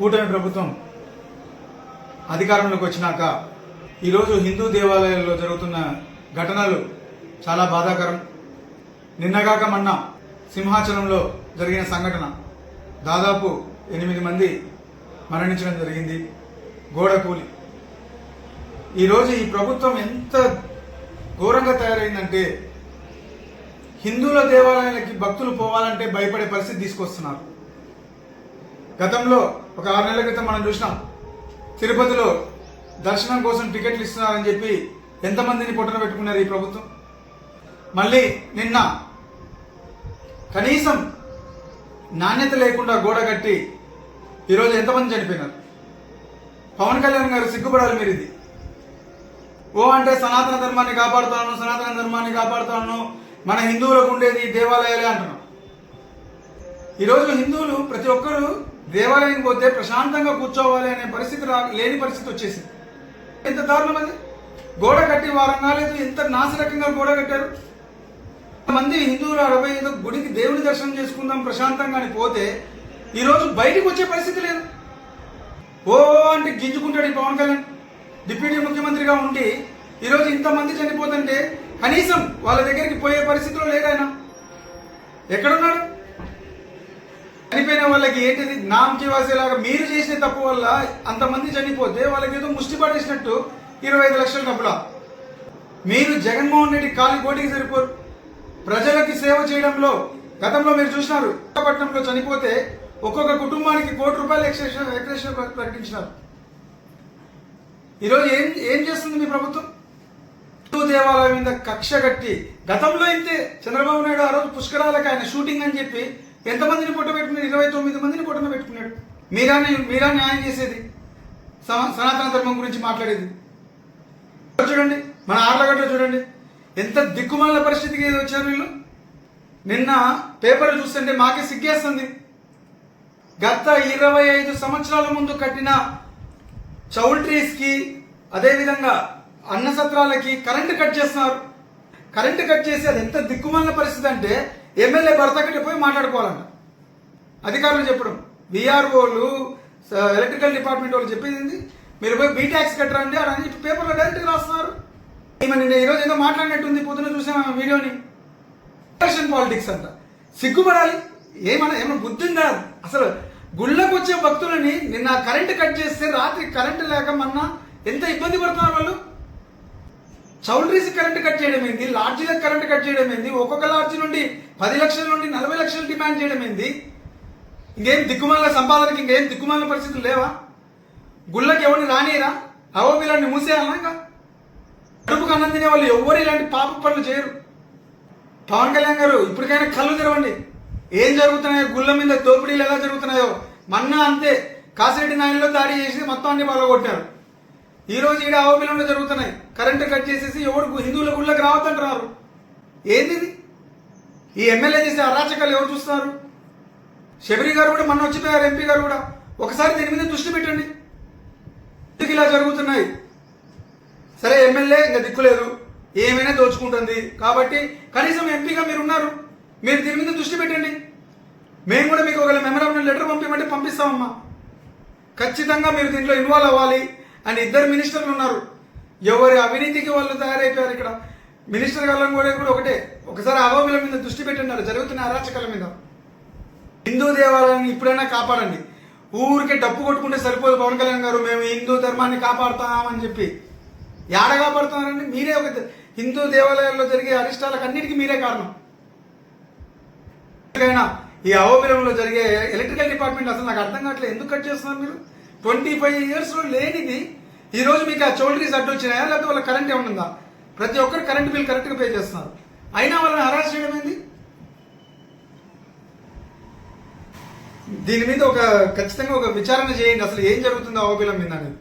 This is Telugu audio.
కూటమి ప్రభుత్వం అధికారంలోకి వచ్చినాక ఈరోజు హిందూ దేవాలయాల్లో జరుగుతున్న ఘటనలు చాలా బాధాకరం. నిన్నగాక మొన్న సింహాచలంలో జరిగిన సంఘటన. దాదాపు ఎనిమిది మంది మరణించడం జరిగింది. గోడ కూలి. ఈరోజు ఈ ప్రభుత్వం ఎంత ఘోరంగా తయారైందంటే హిందువుల దేవాలయాలకి భక్తులు పోవాలంటే భయపడే పరిస్థితి తీసుకొస్తున్నారు. గతంలో ఒక ఆరు నెలల క్రితం మనం చూసినాం. తిరుపతిలో దర్శనం కోసం టికెట్లు ఇస్తున్నారని చెప్పి ఎంతమందిని పొట్టన పెట్టుకున్నారు ఈ ప్రభుత్వం? మళ్ళీ నిన్న కనీసం నాణ్యత లేకుండా గోడ కట్టి ఈరోజు ఎంతమంది చనిపోయినారు? పవన్ కళ్యాణ్ గారు సిగ్గుపడాలి మీరు ఇది. ఓ అంటే సనాతన ధర్మాన్ని కాపాడుతాను సనాతన ధర్మాన్ని కాపాడుతాను మన హిందువులకు ఉండేది దేవాలయాలే అంటున్నాం. ఈరోజు హిందువులు ప్రతి ఒక్కరూ దేవాలయం పోతే ప్రశాంతంగా కూర్చోవాలి అనే పరిస్థితి రా లేని పరిస్థితి వచ్చేసింది. ఎంత దారుణం అది? గోడ కట్టి వారం కాలేదు ఎంత నాసిరకంగా గోడ కట్టారు? మంది హిందువులు అరవై ఐదు గుడికి దేవుని దర్శనం చేసుకుందాం ప్రశాంతంగా అని పోతే ఈరోజు బయటికి వచ్చే పరిస్థితి లేదు. ఓ అంటే గింజుకుంటాడు ఈ పవన్ కళ్యాణ్. డిప్యూటీ ముఖ్యమంత్రిగా ఉండి ఈరోజు ఇంతమంది చనిపోతుంటే కనీసం వాళ్ళ దగ్గరికి పోయే పరిస్థితిలో లేడు ఆయన. ఎక్కడున్నాడు? చనిపోయిన వాళ్ళకి ఏంటిది? నామకి వాసేలాగా మీరు చేసిన తప్పు వల్ల అంతమంది చనిపోతే వాళ్ళకి ఏదో ముష్టి పడేసినట్టు ఇరవై ఐదు లక్షల డబ్బుల. మీరు జగన్మోహన్ రెడ్డి కాలి కోటికి సరిపోరు. ప్రజలకి సేవ చేయడంలో గతంలో మీరు చూసినారు విశాఖపట్నంలో చనిపోతే ఒక్కొక్క కుటుంబానికి కోటి రూపాయలు ఎక్స్ట్రేషన్ ఎక్స్ట్రేషన్ ప్రకటించినారు. ఈరోజు ఏం ఏం చేస్తుంది మీ ప్రభుత్వం? హిందూ దేవాలయం మీద కక్ష కట్టి గతంలో అయితే చంద్రబాబు నాయుడు ఆ రోజు పుష్కరాలకు ఆయన షూటింగ్ అని చెప్పి ఎంతమందిని పొట్ట పెట్టుకున్నాడు? ఇరవై తొమ్మిది మందిని పొట్టన పెట్టుకున్నాడు. మీరా మీరా న్యాయం చేసేది. సనాతన ధర్మం గురించి మాట్లాడేది. చూడండి మన ఆర్లగడ్డ చూడండి. ఎంత దిక్కుమాల పరిస్థితికి వచ్చారు వీళ్ళు? నిన్న పేపర్ చూస్తుంటే మాకే సిగ్గేస్తుంది. గత ఇరవై ఐదు సంవత్సరాల ముందు కట్టిన చౌల్ట్రీస్కి అదేవిధంగా అన్న సత్రాలకి కరెంటు కట్ చేస్తున్నారు. కరెంటు కట్ చేసి అది ఎంత దిక్కుమాలిన పరిస్థితి అంటే ఎమ్మెల్యే భర్త కట్టి పోయి మాట్లాడుకోవాలంట. అధికారులు చెప్పడం. విఆర్ఓలు ఎలక్ట్రికల్ డిపార్ట్మెంట్ వాళ్ళు చెప్పేది మీరు పోయి బీ ట్యాక్స్ కట్టరండి అని చెప్పి పేపర్లో డైరెక్ట్గా రాస్తున్నారు. ఈమె నిన్న ఈరోజు ఏదో మాట్లాడినట్టుంది పొద్దున చూసాను ఆమె వీడియోని. ఎలక్షన్ పాలిటిక్స్ అంట. సిగ్గుపడాలి. ఏమన్నా ఏమన్నా బుద్ధి ఉందా? అసలు గుళ్ళకు వచ్చే భక్తులని నిన్న కరెంటు కట్ చేస్తే రాత్రి కరెంటు లేక మొన్న ఎంత ఇబ్బంది పడుతున్నారు వాళ్ళు? చౌల్ట్రీస్ కరెంట్ కట్ చేయడం ఏంది? లాడ్జీలకు కరెంట్ కట్ చేయడం ఏంది? ఒక్కొక్క లాడ్జీ నుండి పది లక్షల నుండి నలభై లక్షలు డిమాండ్ చేయడం ఏంది? ఇంకేం దిక్కుమాల సంపాదనకి ఇంకేం దిక్కుమాల పరిస్థితులు లేవా? గుళ్ళకి ఎవరిని రానియరా? అవోబిలాన్ని మూసేయాలన్నా ఇంకా? కడుపుకు అన్నం తినే వాళ్ళు ఎవరు ఇలాంటి పాప పనులు చేయరు. పవన్ కళ్యాణ్ గారు ఇప్పటికైనా కళ్ళు తెరవండి. ఏం జరుగుతున్నాయో గుళ్ళ మీద దోపిడీలు ఎలా జరుగుతున్నాయో మన్నా అంతే. కాసిరెడ్డి నాయనలో దాడి చేసి మొత్తం అన్ని కొట్టారు ఈ రోజు ఈడ అవమిలన జరుగుతున్నాయి. కరెంటు కట్ చేసేసి ఎవరు హిందువుల గుళ్ళకి రావద్దంటున్నారు. ఏంది ఈ ఎమ్మెల్యే చేసే అరాచకాలు ఎవరు చూస్తున్నారు? శబరి గారు కూడా మొన్న వచ్చిపోయారు ఎంపీ గారు కూడా. ఒకసారి దీని మీద దృష్టి పెట్టండి. ఎందుకు ఇలా జరుగుతున్నాయి? సరే ఎమ్మెల్యే ఇంకా దిక్కులేదు ఏమైనా దోచుకుంటుంది. కాబట్టి కనీసం ఎంపీగా మీరు ఉన్నారు. మీరు దీని మీద దృష్టి పెట్టండి. మేము కూడా మీకు ఒక మెమరాండం లెటర్ పంపించమంటే పంపిస్తామమ్మా. ఖచ్చితంగా మీరు దీంట్లో ఇన్వాల్వ్ అవ్వాలి. అండ్ ఇద్దరు మినిస్టర్లు ఉన్నారు. ఎవరి అవినీతికి వాళ్ళు తయారైపోయారు ఇక్కడ. మినిస్టర్ గారు కూడా కూడా ఒకటే ఒకసారి అవామిల మీద దృష్టి పెట్టున్నారు జరుగుతున్న అరాచకాల మీద. హిందూ దేవాలయాన్ని ఇప్పుడైనా కాపాడండి. ఊరికే డప్పు కొట్టుకుంటే సరిపోదు పవన్ కళ్యాణ్ గారు మేము హిందూ ధర్మాన్ని కాపాడుతామని చెప్పి. యాడ కాపాడుతున్నారండి? మీరే ఒక హిందూ దేవాలయాల్లో జరిగే అరిష్టాలకు అన్నిటికీ మీరే కారణం. ఈ అవబిలంలో జరిగే ఎలక్ట్రికల్ డిపార్ట్మెంట్ అసలు నాకు అర్థం కావట్లేదు. ఎందుకు కట్ చేస్తున్నారు మీరు? ట్వంటీ ఫైవ్ ఇయర్స్లో లేనిది ఈ రోజు మీకు ఆ చౌల్ట్రీస్ అడ్డు వచ్చినాయా? లేకపోతే వాళ్ళ కరెంట్ ఏమన్నా ఉందా ప్రతి ఒక్కరు కరెంట్ బిల్ కరెక్ట్గా పే చేస్తున్నారు. అయినా వాళ్ళని హరాస్ చేయడం ఏంది? దీని మీద ఒక ఖచ్చితంగా ఒక విచారణ చేయండి. అసలు ఏం జరుగుతుందో అవబిలం మీద అనేది.